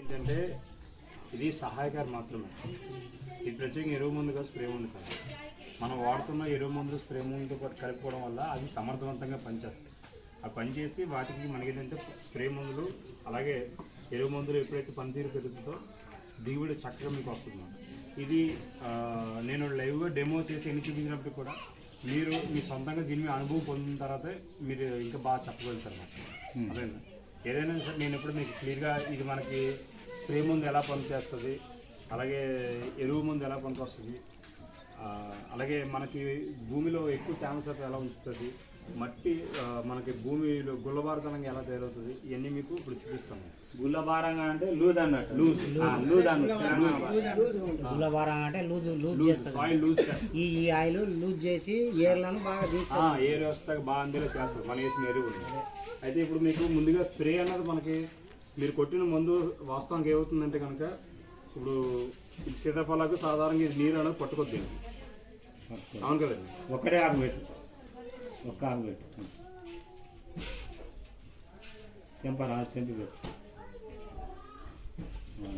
ఏంటంటే ఇది సహాయకారి మాత్రమే. ఇది ప్రత్యేకంగా ఎరువు మందు కాదు స్ప్రే మందు కాదు. మనం వాడుతున్న ఎరువు మందులు స్ప్రే పాటు కలుపుకోవడం వల్ల అవి సమర్థవంతంగా పనిచేస్తాయి. ఆ పనిచేసి వాటికి మనకి ఏంటంటే స్ప్రే మందులు అలాగే ఎరువు మందులు ఎప్పుడైతే పనితీరు పెరుగుతుందో దిగుబడి చక్కగా మీకు వస్తుంది ఇది నేను లైవ్గా డెమో చేసి ఎన్ని చూపించినప్పుడు కూడా మీరు మీ సొంతంగా దీని మీద అనుభవం పొందిన తర్వాత మీరు ఇంకా బాగా చెప్పగలుగుతారు నాకు అదేనా ఏదైనా సరే నేను ఎప్పుడు మీకు క్లియర్గా ఇది మనకి స్ప్రే ముందు ఎలా పనిచేస్తుంది అలాగే ఎరువు ముందు ఎలా పనికొస్తుంది అలాగే మనకి భూమిలో ఎక్కువ తేమ శాతం ఎలా ఉంచుతుంది మట్టి మనకి భూమిలో గుల్లబారుతనంగా ఎలా తయారవుతుంది? ఇవన్నీ మీకు ఇప్పుడు చూపిస్తాను గుల్లబారంగా అంటే లూజ్ అన్నట్టు. లూజ్. ఆ, లూజ్ అన్నట్టు. గుల్లబారం అంటే లూజ్ లూజ్ సాయిల్ లూజ్ చేస్తుంది. ఈ ఈ ఆయిల్ లూజ్ చేసి ఏర్లను బాగా తీస్తుంది ఆ, ఏ వ్యవస్థ బాగా అందేలా చేస్తుంది. మనం వేసిన ఎరువులు అయితే ఇప్పుడు మీకు ముందుగా స్ప్రే అన్నది మనకి మీరు కొట్టిన మందు వాస్తవానికి ఏమవుతుందంటే కనుక ఇప్పుడు సీతాఫలాకు సాధారణంగా ఇది నీరు అనేది పట్టుకొద్ది. అవును కదండి ఒకటే ఆకు పెట్టు ఒక్క ఆకు తెంపరా తెంపి పెట్టు. ఆ,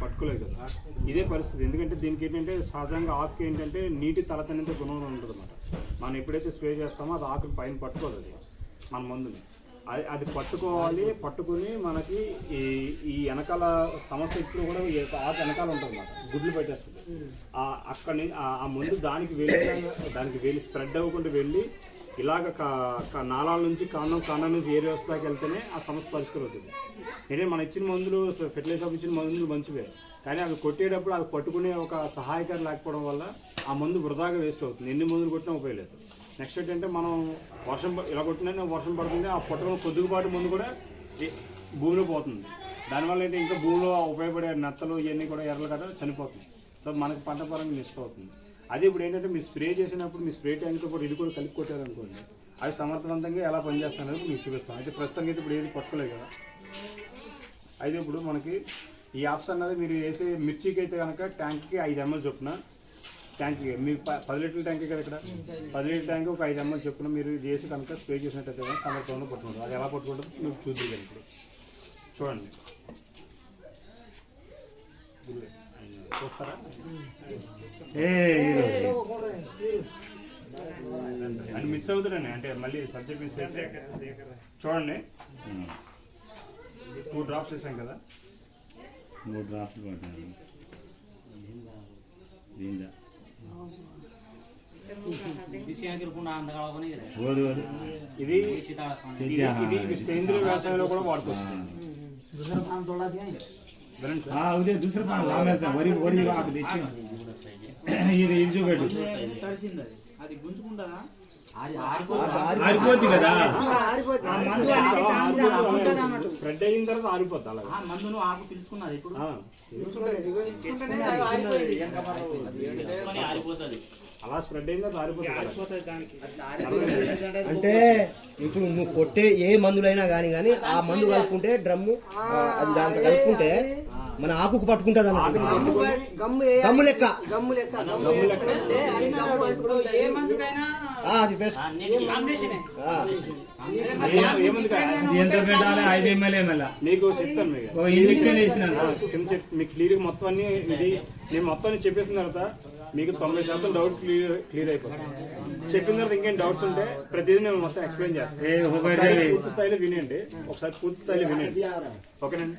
పట్టుకోలేదు కదా. ఇదే పరిస్థితి. ఎందుకంటే దీనికి ఏంటంటే సహజంగా ఆకు ఏంటంటే నీటి తలతనంత గుణం ఉంటుంది అన్నమాట మనం ఎప్పుడైతే స్ప్రే చేస్తామో అది ఆకులు పైన పట్టుకోదు అది. మన మందుని. అది అది పట్టుకోవాలి పట్టుకుని మనకి ఈ ఈ వెనకాల సమస్య ఇప్పుడు కూడా ఆ ఆకు వెనకాల ఉంటుంది అన్నమాట. గుడ్లు పెట్టేస్తుంది. ఆ అక్కడి ఆ- ముందు మందు దానికి వెళ్ళి దానికి వెళ్ళి స్ప్రెడ్ అవ్వకుండా వెళ్ళి ఇలాగ నాళాల నుంచి కాండం కాండం నుంచి ఏరియా వస్తాకి వెళ్తేనే ఆ సమస్య పరిష్కారం అవుతుంది. అంటే మనం ఇచ్చిన మందులు ఫెర్టిలైజర్ ఇచ్చిన మందులు మంచివే. కానీ అవి కొట్టేటప్పుడు అవి పట్టుకునే ఒక సహాయకారి లేకపోవడం వల్ల ఆ మందు వృధాగా వేస్ట్ అవుతుంది. ఎన్ని మందులు కొట్టినా ఉపయోగలేదు నెక్స్ట్ ఏంటంటే మనం వర్షం ఇలా కొట్టిన వర్షం పడుతుంది ఆ పట్టుకున్న కొద్దిపాటి ముందు కూడా భూమిలో పోతుంది. దానివల్ల ఏంటి ఇంకా భూమిలో ఉపయోగపడే నత్తలు ఇవన్నీ కూడా ఎర్రలు కదా చనిపోతుంది. సో మనకి పంట పరంగా నష్టం అవుతుంది. అదే ఇప్పుడు ఏంటంటే మీరు స్ప్రే చేసినప్పుడు మీ స్ప్రే ట్యాంక్తో కూడా ఇది కూడా కలిపి కొట్టారనుకోండి అది సమర్థవంతంగా ఎలా పనిచేస్తున్నది మీకు చూపిస్తాం అయితే ప్రస్తుతానికి అయితే ఇప్పుడు ఏది పట్టుకోలేదు కదా. అయితే ఇప్పుడు మనకి ఈ ఆప్షన్ అనేది మీరు వేసే మిర్చికి అయితే కనుక ట్యాంక్కి ఐదు ఎంఎల్ చొప్పున ట్యాంక్ మీరు పది లీటర్ల ట్యాంక్ కదా ఇక్కడ? పది లీటర్ ట్యాంక్ ఒక ఐదు ఎంఎల్ చొప్పున మీరు చేసి కనుక స్ప్రే చేసినట్టయితే కనుక సమర్థవంగా పట్టుకుంటారు. అది ఎలా పట్టుకుంటారో మీరు చూద్దరు కదా ఇప్పుడు. చూడండి. చూస్తారా? ఏ అని మిస్ అవుతారండి అంటే మళ్ళీ సబ్జెక్ట్ మిస్ అయితే చూడండి. టూ డ్రాప్స్ వేసాం కదా. మూడు డ్రాప్లు పట్టాను ఇది ఇది సేంద్రియ వ్యవసాయంలో కూడా వాడుకోవచ్చు దూసరా పాన లామేస్తా వరి వరి ఇది ఇది చూపెట్టు అది గుంజుకుంటుందా ఆరిపోద్ది. కదా? స్ప్రెడ్ అయిన తర్వాత ఆరిపోద్ది అలాగా. మందును ఆకు పిలుచుకున్నది ఇప్పుడు. ఆ, అలా స్ప్రెడ్ అయిన తర్వాత ఆరిపోతుంది. అంటే ఇప్పుడు నువ్వు కొట్టే ఏ మందులైనా కానీ కానీ ఆ మందు కలుపుకుంటే డ్రమ్ము ఆ, అది దాంట్లో కలుపుకుంటే మన ఆకుకు పట్టుకుంటుంది గమ్ము లెక్క. గమ్ము లెక్క. అది బెస్ట్ ఎంత పెట్టాలి? ఐదు ఎంఎల్ ఎంఎల్ మీకు చెప్తాను మీకు. ఇంజక్షన్ మీకు క్లియర్ మొత్తం అన్ని ఇది. నేను మొత్తం అన్ని చెప్పేసిన తర్వాత మీకు తొంభై శాతం డౌట్ క్లియర్ క్లియర్ అయిపోతుంది. చెప్పిన తర్వాత ఇంకేం డౌట్స్ ఉంటే ప్రతిదీ నేను మొత్తం ఎక్స్ప్లెయిన్ చేస్తాను. పూర్తి స్థాయిలో వినండి. ఒకసారి పూర్తి స్థాయిలో వినండి. ఓకేనండి?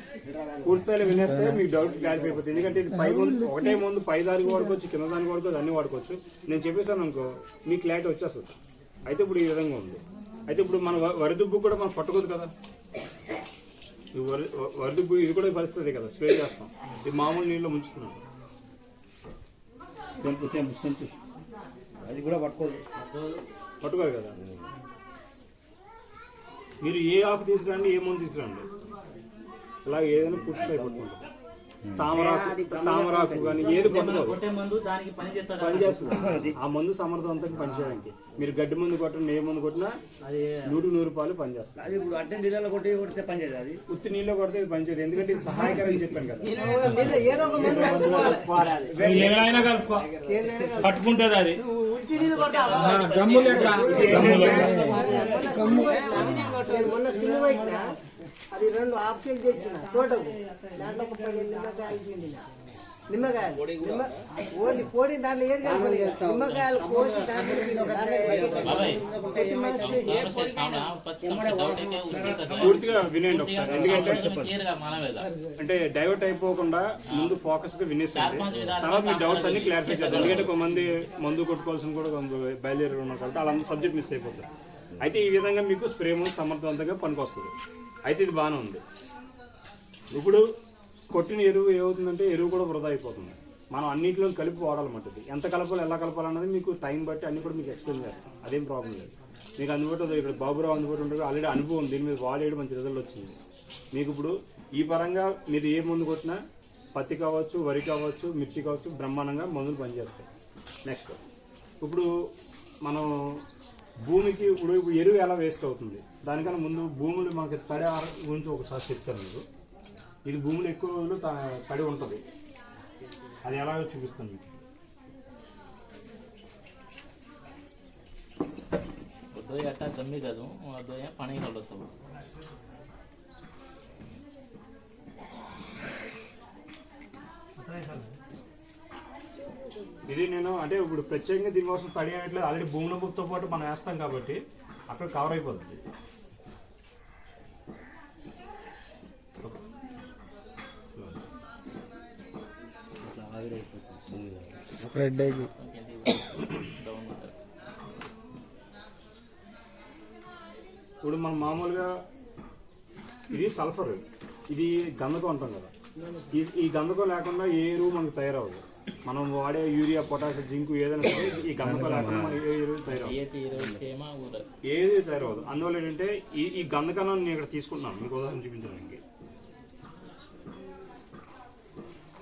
పూర్తి స్థాయిలో వినేస్తే మీకు డౌట్ క్లారిఫై అయిపోతుంది. ఎందుకంటే ఇది పై ముందు ఒకటే ముందు పై దానికి వాడుకోవచ్చు కింద దానికి వాడుకోవచ్చు అన్ని వాడుకోవచ్చు. నేను చెప్పేసాను అనుకో మీకు క్లారిటీ వచ్చేస్తుంది. అయితే ఇప్పుడు ఈ విధంగా ఉంది. అయితే ఇప్పుడు మన వ- వరి దుబ్బు కూడా మనం పట్టుకోదు కదా? వరి వ- వరి దుబ్బు ఇది కూడా పరిస్థితి కదా. స్ప్రే చేస్తాం. ఇది మామూలు నీళ్ళు ముంచుతున్నాం. తెంపు తెంపు తెంపు అది కూడా పట్టుకోదు. పట్టుకోదు కదా? మీరు ఏ ఆకు తీసుకురండి ఏ మందు తీసుకురండి? అలాగే ఏదైనా పూర్తి పట్టుకుంటారు తామరాకు తామరాకు కానీ ఏది కొట్టే మందు దానికి పని చేస్తాడు? పని చేస్తుంది. ఆ మందు సమర్థవంతంగా పనిచేయడానికి మీరు గడ్డి మందు కొట్టండి ఏ మందు కొట్టినా అది నూరు నూరు రూపాయలు పనిచేస్తుంది అది ఇప్పుడు అంటే నీళ్ళలో కొట్టి కొడితే పని చేయదు అది? ఉత్తి నీళ్ళు కొడితే ఇది పనిచేయదు ఎందుకంటే ఇది సహాయకరం చెప్పాను కదా. ఏదో ఒక మందు పట్టుకుంటుంది అది. మొన్న అది రెండు హాఫ్ కేజీ తెచ్చిన తోటకు. దాంట్లో ఒక పది నిమ్మకాయలు పిండిన. నిమ్మకాయలు. నిమ్మ ఓన్లీ పొడి దాంట్లో ఏది కలపలేదు నిమ్మకాయలు కోసి దాంట్లో ఒకసారి. ఎందుకంటే అంటే డైవర్ట్ అయిపోకుండా ముందు ఫోకస్గా వినేసండి. తర్వాత మీ డౌట్స్ అన్ని క్లారిఫై చేద్దాం. ఎందుకంటే కొంతమంది మందు కొట్టుకోవాల్సిన కూడా బయలుదేరి ఉన్నారు కాబట్టి వాళ్ళందరూ సబ్జెక్ట్ మిస్ అయిపోతారు. అయితే ఈ విధంగా మీకు స్ప్రే ముందు సమర్థవంతంగా పనికొస్తుంది. అయితే ఇది బాగానే ఉంది. ఇప్పుడు కొట్టిన ఎరువు ఏమవుతుందంటే ఎరువు కూడా వృధా అయిపోతుంది. మనం అన్నింటిలో కలిపి వాడాలన్నమాట ఇది. ఎంత కలపాలి ఎలా కలపాలన్నది మీకు టైం బట్టి అన్ని కూడా మీకు ఎక్స్ప్లెయిన్ చేస్తాం. అదేం ప్రాబ్లం లేదు. మీకు అందుబాటులో ఇక్కడ బాబురావు అందుబాటులో ఉంటుంది ఆల్రెడీ అనుభవం దీని మీద వాడేయడం మంచి రిజల్ట్ వచ్చింది. మీకు ఇప్పుడు ఈ పరంగా మీరు ఏ మందు కొట్టినా పత్తి కావచ్చు వరి కావచ్చు మిర్చి కావచ్చు బ్రహ్మాండంగా మందులు పనిచేస్తాయి. నెక్స్ట్ ఇప్పుడు మనం భూమికి ఇప్పుడు ఎరువు ఎలా వేస్ట్ అవుతుంది? దానికన్నా ముందు భూములు మనకి తడి గురించి ఒకసారి చెప్తాను మీరు. ఇది భూములు ఎక్కువ రోజులు తడి ఉంటుంది. అది ఎలాగో చూపిస్తుంది మీకు? దోయ అట్టా జమ్మి కదా. దోయ పని కలదు ఇది నేను అంటే ఇప్పుడు ప్రత్యేకంగా దీనికోసం తడి అనట్లేదు ఆల్రెడీ భూమిలో బుక్తో పాటు మనం వేస్తాం కాబట్టి అక్కడ కవర్ అయిపోతుంది. డౌన్ ఇప్పుడు మనం మామూలుగా ఇది సల్ఫర్ ఇది గంధకం అంటాం కదా. ఈ గంధకం లేకుండా ఏ ఎరువు మనకు తయారవదు మనం వాడే యూరియా పొటాష్ జింక్ ఏదైనా సరే ఈ గంధకం లేకుండా ఏ ఎరువు ఊర ఏది తయారవదు. అందువల్ల ఏంటంటే ఈ ఈ గంధకాలను నేను ఇక్కడ తీసుకుంటున్నాను. మీకు ఉదాహరణ చూపించడానికి.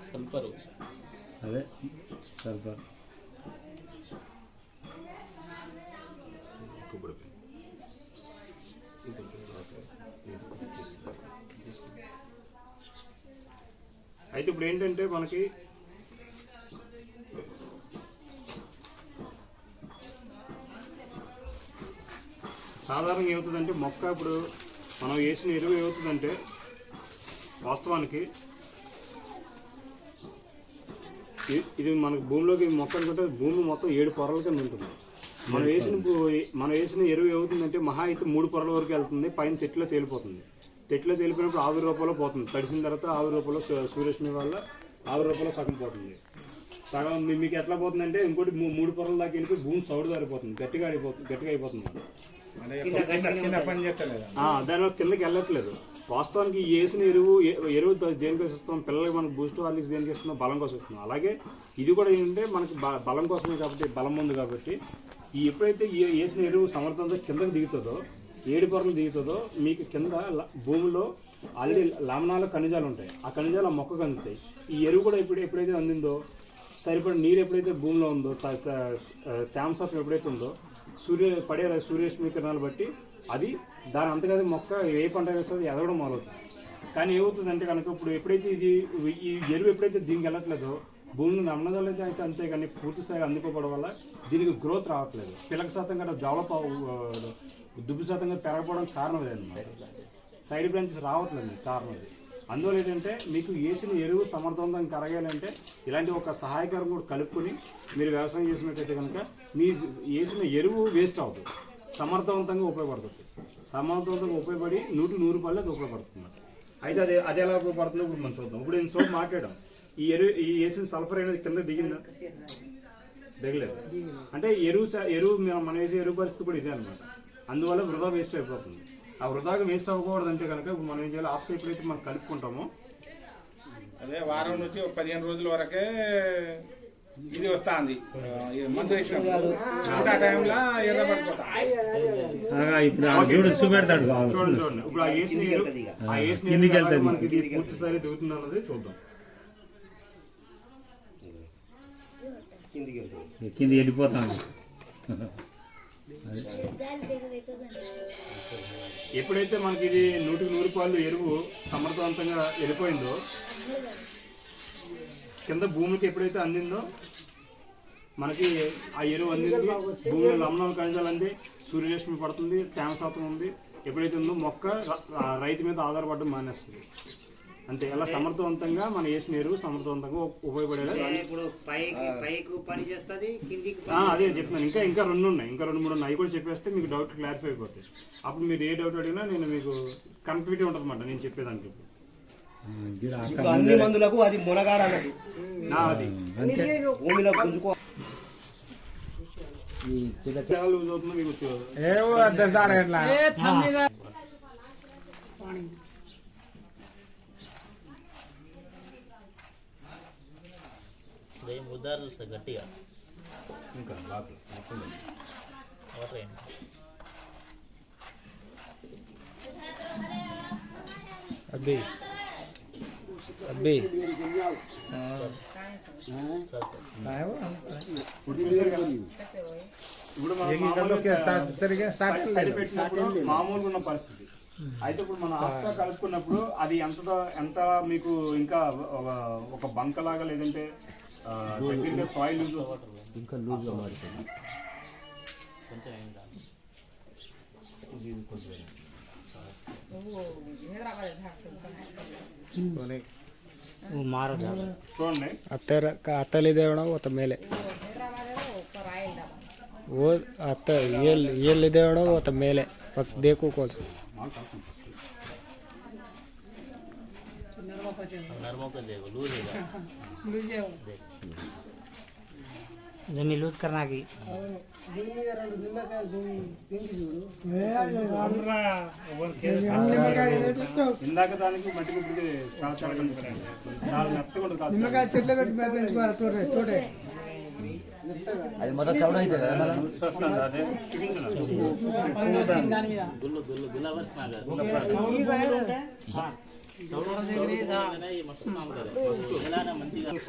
సల్ఫరు. అదే సల్ఫర్. అయితే ఇప్పుడు ఏంటంటే మనకి సాధారణంగా ఏమవుతుందంటే మొక్క ఇప్పుడు మనం వేసిన ఎరువు ఏమవుతుందంటే వాస్తవానికి ఇది మనకు భూమిలోకి మొక్క అనుకుంటే భూమి మొత్తం ఏడు పొరల కింద ఉంటుంది. మనం వేసిన మనం వేసిన ఎరువు ఏమవుతుందంటే మహా అయితే మూడు పొరల వరకు వెళ్తుంది పైన చెట్లో తేలిపోతుంది. చెట్లో తేలిపోయినప్పుడు ఆవిరి రూపంలో పోతుంది. తడిసిన తర్వాత ఆవిరి రూపంలో సూర్యరశ్మి వల్ల ఆవిరి రూపంలో సగం పోతుంది. సగం మీకు ఎట్లా పోతుందంటే ఇంకోటి మూడు పొరల దాకా వెళ్ళిపోయి భూమి సౌడు దారిపోతుంది గట్టిగా అయిపోతుంది గట్టిగా అయిపోతుంది. దానివల్ల కిందకి వెళ్ళట్లేదు. వాస్తవానికి ఈ వేసిన ఎరువు ఎరువు దేనికోసం ఇస్తాం పిల్లలకి మనకు బూస్ట్ హార్లిక్స్ దేనికి ఇస్తున్నాం? బలం కోసం ఇస్తున్నాం. అలాగే ఇది కూడా ఏంటంటే మనకి బలం కోసమే కాబట్టి బలం ఉంది కాబట్టి ఈ ఎప్పుడైతే ఈ వేసిన ఎరువు సమర్థంతో కిందకి దిగుతుందో ఏడు పొరలు దిగుతుందో మీకు కింద భూమిలో ఆల్రెడీ లవణాలు ఖనిజాలు ఉంటాయి. ఆ ఖనిజాలు ఆ మొక్కకు అందుతాయి. ఈ ఎరువు కూడా ఇప్పుడు ఎప్పుడైతే అందిందో సరిపడిన నీరు ఎప్పుడైతే భూమిలో ఉందో తేమ శాతం ఎప్పుడైతే ఉందో సూర్య పడే సూర్యరశ్మి కిరణాలు బట్టి అది దాని అంతగా మొక్క ఏ పంట వేస్తుంది ఎదగడం మొదలవుతుంది. కానీ ఏమవుతుందంటే కనుక ఇప్పుడు ఎప్పుడైతే ఇది ఈ ఎరువు ఎప్పుడైతే దీనికి వెళ్ళట్లేదో భూమిని నమ్మదాలు అయితే అంతే కానీ పూర్తి స్థాయిగా అందుకోవడం వల్ల దీనికి గ్రోత్ రావట్లేదు. పిలక శాతం కూడా డెవలప్ దుబ్బు శాతంగా పెరగకపోవడం కారణం అదన్నమాట సైడ్ బ్రాంచెస్ రావట్లేదు కారణం అది. అందువల్ల ఏంటంటే మీకు వేసిన ఎరువు సమర్థవంతంగా కరగాలంటే ఇలాంటి ఒక సహాయకరం కూడా కలుపుకొని మీరు వ్యవసాయం చేసినట్టయితే కనుక మీ వేసిన ఎరువు వేస్ట్ అవుతుంది. సమర్థవంతంగా ఉపయోగపడుతుంది. సమర్థవంతంగా ఉపయోగపడి నూటి నూరు రూపాయలు అది ఉపయోగపడుతుంది. అయితే అదే అది ఎలా ఉపయోగపడుతుందో ఇప్పుడు మనం చూద్దాం. ఇప్పుడు నేను సోప్ మాట్లాడాం. ఈ ఎరువు ఈ వేసిన సల్ఫర్ అనేది కింద దిగిందా? దిగలేదు. అంటే ఎరువు ఎరువు మనం వేసే ఎరువు పరిస్థితి కూడా ఇదే అనమాట అందువల్ల వృధా వేస్ట్ అయిపోతుంది. ఆ వృధాగా వేస్ట్ అవ్వకూడదు అంటే కనుక మనం ఏం చేయాలి? ఆఫ్ ఎప్పుడైతే మనం కలుపుకుంటామో. అదే వారం నుంచి ఒక పదిహేను రోజుల వరకే ఇది వస్తుంది. మందు వేసినప్పుడు టైంలో ఇప్పుడు ఆ చూడు చూపెడతాడు చూడండి చూడండి. ఇప్పుడు ఆ. మనకి ఇది పూర్తి స్థాయిలో దిగుతుంది అన్నది చూద్దాం. కిందికి కింద వెళ్ళిపోతాను ఎప్పుడైతే మనకి ఇది నూటికి నూరు పాలు ఎరువు సమర్థవంతంగా వెళ్ళిపోయిందో కింద భూమికి ఎప్పుడైతే అందిందో మనకి ఆ ఎరువు అందింది భూమిలో లవణాలు ఖనిజాలు అంది సూర్యరశ్మి పడుతుంది తేమ శాతం ఉంది ఎప్పుడైతే ఉందో మొక్క రైతు మీద ఆధారపడడం మానేస్తుంది. అంతే ఎలా సమర్థవంతంగా మనం వేసిన ఎరువు సమర్థవంతంగా ఉపయోగపడేలా ఇప్పుడు పైకి పైకి పని చేస్తుంది కిందికి ఆ, అదే చెప్తున్నాను ఇంకా ఇంకా రెండు ఉన్నాయి ఇంకా రెండు మూడు ఉన్నాయి. అవి కూడా చెప్పేస్తే మీకు డౌట్ క్లారిఫై అయిపోతాయి. అప్పుడు మీరు ఏ డౌట్ అడిగినా నేను మీకు కంప్లీట్ ఉంటుంది అన్నమాట నేను చెప్పేదానికి. అన్ని మందులకు అది అది. భూమిలో గుంజుకో. మీకు చూస్తే గట్టిగా? ఇంకా బాగా మొత్తం వాటర్ ఏంటి అబ్బి. అబ్బి. మామూలుగా ఉన్న పరిస్థితి. అయితే ఇప్పుడు మనం ఆక్సా కలుపుకున్నప్పుడు అది ఎంత ఎంత మీకు ఇంకా ఒక- బంక లాగా లేదంటే దగ్గరగా సాయిల్ యూజ్ ఇంకా లూజ్గా मेले वो मेले बस देखो कौन రెండు నిమ్మకాయలు పిండి- పిండి చూడు ఇందాక దానికి మట్టి గుడ్డి చాలా చాలా కనిపిస్తుంది చాలా మెత్తగా ఉంటుంది కాదు చెట్లు పెట్టి పెంచుకోవాలి తోటే తోటే అది మొదటి చౌడ అయితే కదా మళ్ళా?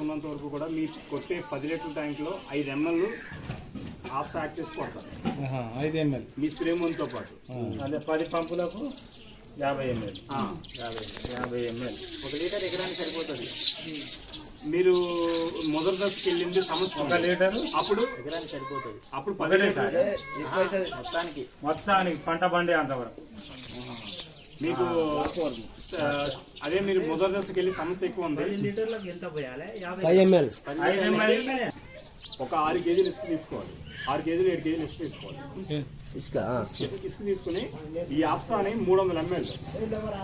ఉన్నంత వరకు కూడా మీ కొట్టే పది లీటర్ ట్యాంక్లో ఐదు ఎంఎల్ హాఫ్ యాడ్ చేసి కొడతారు. ఐదు ఎంఎల్. మీ స్ప్రే మందుతో పాటు. అదే పది పంపులకు యాభై ఎంఎల్. ఆ, యాభై ఎంఎల్. ఒక లీటర్ ఎకరానికి సరిపోతుంది. మీరు మొదటి దశకి వెళ్ళింది సమస్య ఒక లీటరు అప్పుడు? ఎకరానికి సరిపోతుంది. అప్పుడు పది లీటర్. మొత్తానికి. మొత్తానికి పంట పండే అంతవరకు. మీకు అదే మీరు మొదటి దశకి వెళ్ళి సమస్య ఎక్కువ ఉంది. ఐదు ఎంఎల్ ఒక ఆరు కేజీలు ఇసుక తీసుకోవాలి. ఆరు కేజీలు ఏడు కేజీలు ఇసుక తీసుకోవాలి. ఇసుక ఆ. ఇసుక తీసుకుని ఈ ఆప్సాని మూడు వందల ఎంఎల్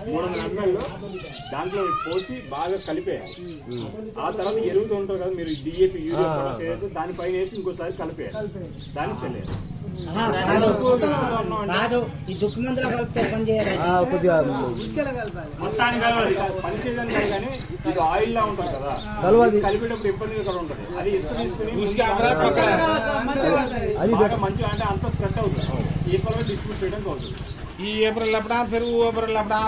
మూడు వందల ఎంఎల్ దాంట్లో పోసి బాగా కలిపేయాలి. ఆ తర్వాత ఎరుగుతూ ఉంటారు కదా మీరు డిఏపి యూరియా దానిపైన వేసి ఇంకోసారి కలిపేయాలి. దాన్ని చెల్లేయాలి కాదు. ఈ దుక్కు మందులో కలిపితే పని చేయాలి ఆ, కొద్దిగా మొత్తానికి కలవాలి. పని కాదు కానీ ఇది ఆయిల్ లా ఉంటుంది కదా. కలవాలి. కలిపేటప్పుడు ఇబ్బంది ఇక్కడ ఉంటుంది. అది ఇసుక తీసుకుని అది మంచిగా అంటే అంత స్ప్రెడ్ అవుతుంది. ఈక్వల్గా డిస్ట్రిబ్యూట్ చేయడానికి అవుతుంది ఈ ఏప్రిల్ అప్పుడా పెరుగు ఏప్రిల్ అప్పుడా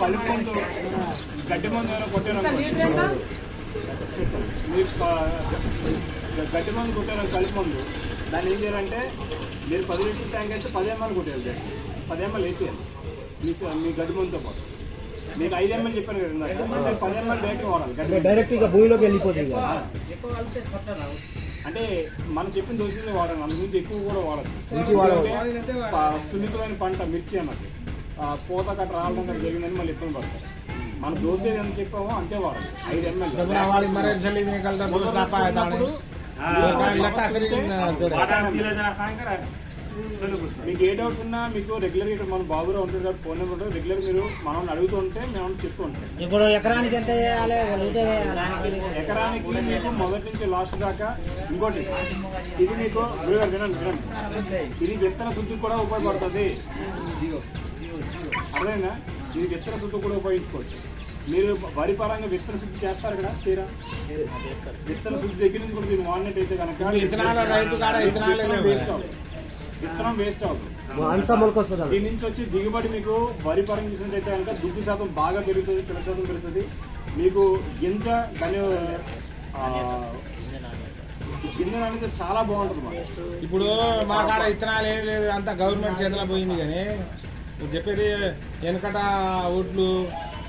కలుపుకుంటూ గడ్డి మందు కొట్టారనుకో మీరు గడ్డి మందు కొట్టారు కలుపు మందు. దాన్ని ఏం చేయాలంటే మీరు పది లీటర్ ట్యాంక్ అయితే పది ఎంఎల్ కొట్టేయాలి గడ్డి పది ఎంఎల్ వేసేయాలి. మీ మీ గడ్డి మందుతో పాటు. మీకు ఐదు ఎంఎల్ చెప్పాను కదా పది ఎంఎల్ డైరెక్ట్ వాడాలి. డైరెక్ట్ ఇక భూమిలోకి వెళ్ళిపోతుంది. అంటే మనం చెప్పిన దోషులే వాడాలి. అందుగురించి ఎక్కువ కూడా వాడదు ప- సున్నితమైన పంట మిర్చి అన్నది. పూత కట్ట రావడం జరిగిందని మళ్ళీ ఇబ్బంది పడతారు. మన దోశ ఎంత చెప్పామో అంతే వాడాలి ఐదు ఎంఎల్. మీకు ఏ డౌట్స్ ఉన్నా మీకు రెగ్యులర్ ఇక్కడ మన బాబురావు ఉంటుంది కాబట్టి ఫోన్ నెంబర్ ఉంటుంది. రెగ్యులర్ మీరు మనం అడుగుతూ ఉంటే మేము చెప్తూ ఉంటాం. ఇప్పుడు ఎకరానికి ఎంత చేయాలి. ఎకరానికి మీకు మొదటి నుంచి లాస్ట్ దాకా ఇంకోటి ఇది మీకు వినండి వినండి. ఇది విత్తన శుద్ధికి కూడా ఉపయోగపడుతుంది. అర్థమైందా? ఇది విత్తన శుద్ధి కూడా ఉపయోగించుకోవచ్చు. మీరు వరి పరంగా విత్తన శుద్ధి చేస్తారు కదా తీరా విత్తన శుద్ధి దగ్గర నుంచి కూడా దీన్ని వాడినట్టయితే కనుక విత్తనాల రైతు కాడ విత్తనాలే లేవు. వేస్ట్ అవుతుంది విత్తనం వేస్ట్ అవుతుంది అంతా మొలకొస్తుంది? దీని నుంచి వచ్చి దిగుబడి మీకు వరి పరంగా చూసినట్టయితే కనుక దుగ్గు శాతం బాగా పెరుగుతుంది పిల్ల శాతం పెరుగుతుంది. మీకు గింజ దాని ఆ, గింజ అనేది చాలా బాగుంటుంది ఇప్పుడు మా కాడ విత్తనాలు ఏం లేదు అంతా గవర్నమెంట్ చేతిలో పోయింది కానీ చెప్పేది వెనకట ఒడ్లు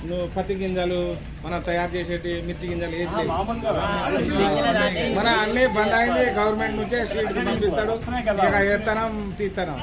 నువ్వు పత్తి గింజలు మనం తయారు చేసేటి మిర్చి గింజలు ఏది. మన అన్ని బంద్ అయింది గవర్నమెంట్ నుంచే షీట్ పంపిస్తాడు. ఇక ఎత్తనం తీస్తానం